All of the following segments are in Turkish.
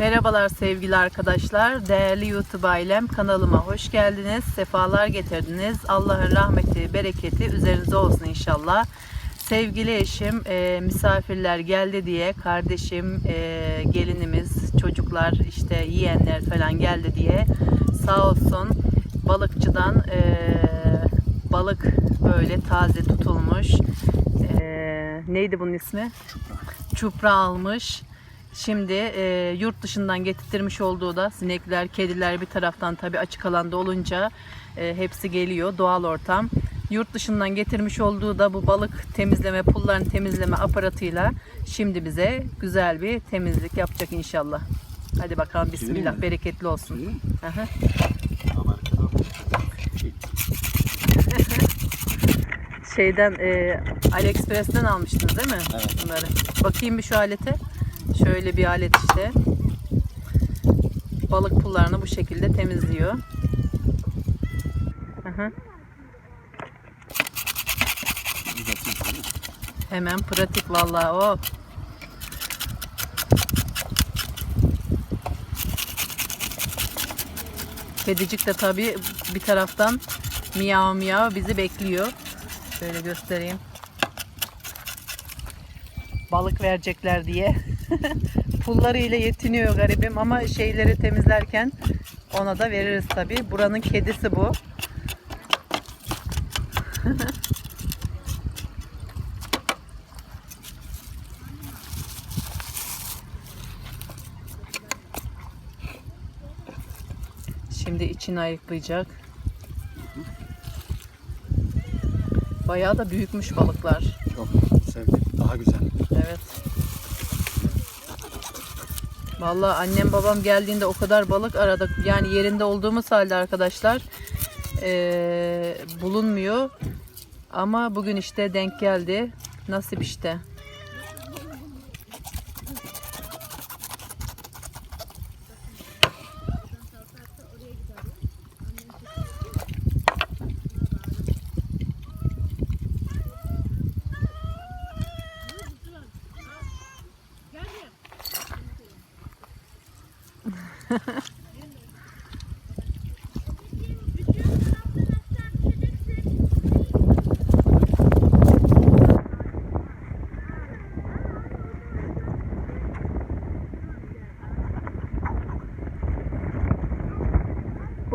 Merhabalar sevgili arkadaşlar. Değerli YouTube ailem kanalıma hoş geldiniz. Sefalar getirdiniz. Allah'ın rahmeti, bereketi üzerinize olsun inşallah. Sevgili eşim e, misafirler geldi diye kardeşim, e, gelinimiz, çocuklar işte yiyenler falan geldi diye sağ olsun balıkçıdan e, balık böyle taze tutulmuş. E, neydi bunun ismi? Çupra almış. Şimdi e, yurt dışından getirtmiş olduğu da sinekler, kediler bir taraftan tabi açık alanda olunca e, hepsi geliyor doğal ortam. Yurt dışından getirmiş olduğu da bu balık temizleme, pulların temizleme aparatıyla şimdi bize güzel bir temizlik yapacak inşallah. Hadi bakalım bismillah mi? bereketli olsun. Aha. Şeyden e, AliExpress'ten almıştınız değil mi? Evet. Bunları. Bakayım bir şu alete. Şöyle bir alet işte. Balık pullarını bu şekilde temizliyor. Hemen pratik vallahi o. Kedicik de tabii bir taraftan miyav miyav bizi bekliyor. Şöyle göstereyim. Balık verecekler diye. Pullarıyla yetiniyor garibim ama şeyleri temizlerken ona da veririz tabii. Buranın kedisi bu. Şimdi içini ayıklayacak. Bayağı da büyükmüş balıklar. Çok sevdim. Daha güzel. Evet. Vallahi annem babam geldiğinde o kadar balık aradık. Yani yerinde olduğumuz halde arkadaşlar eee, bulunmuyor. Ama bugün işte denk geldi. Nasip işte.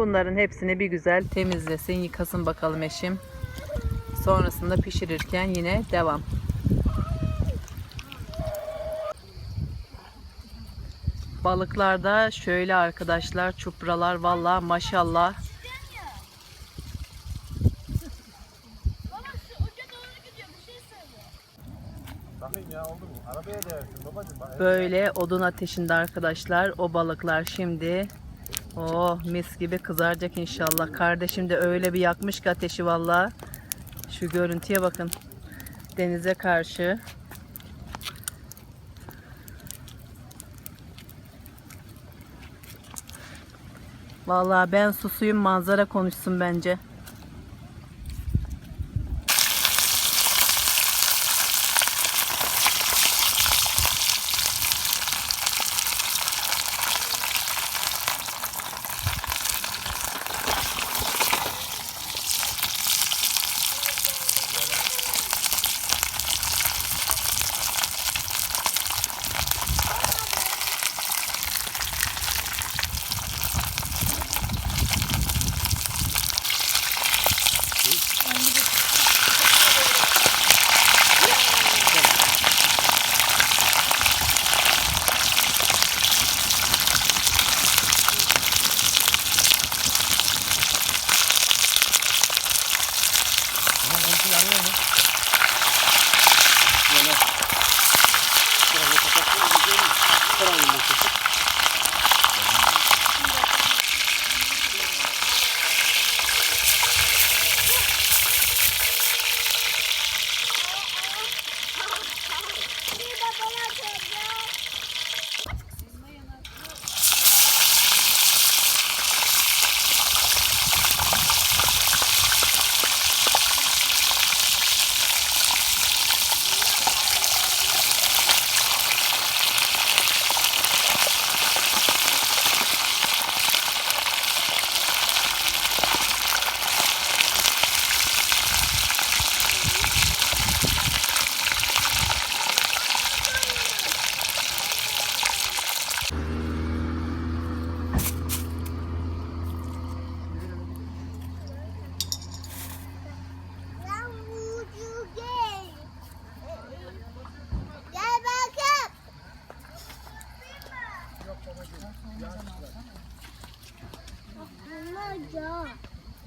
Bunların hepsini bir güzel temizlesin, yıkasın bakalım eşim. Sonrasında pişirirken yine devam. Balıklarda şöyle arkadaşlar çupralar valla maşallah. Böyle odun ateşinde arkadaşlar o balıklar şimdi oh mis gibi kızaracak inşallah. Kardeşim de öyle bir yakmış ki ateşi valla. Şu görüntüye bakın. Denize karşı. Vallahi ben susuyum manzara konuşsun bence.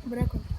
Branco.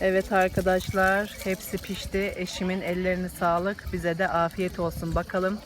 Evet arkadaşlar hepsi pişti. Eşimin ellerine sağlık. Bize de afiyet olsun bakalım.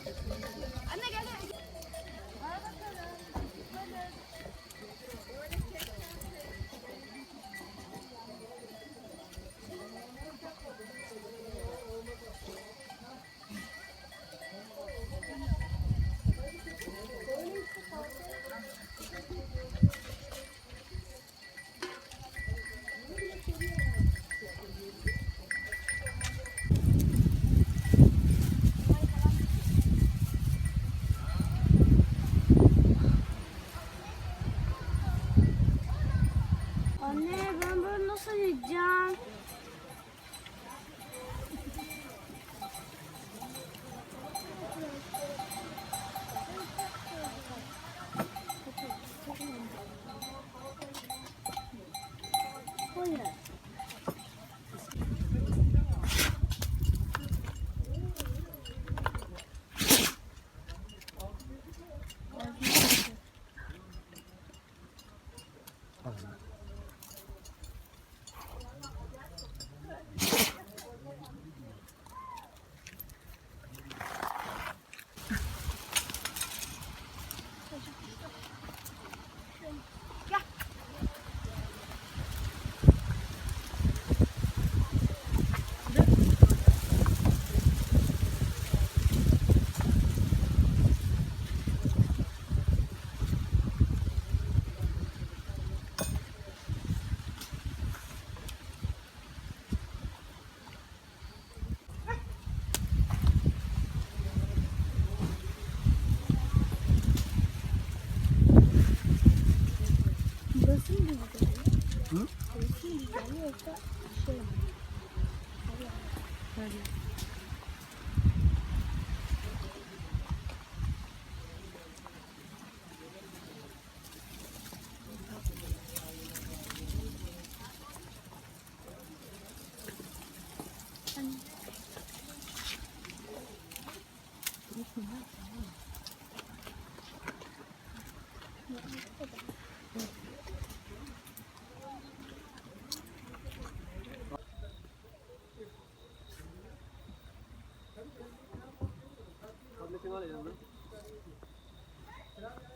Al yanına.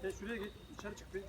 Sen şuraya git, içeri çık bir.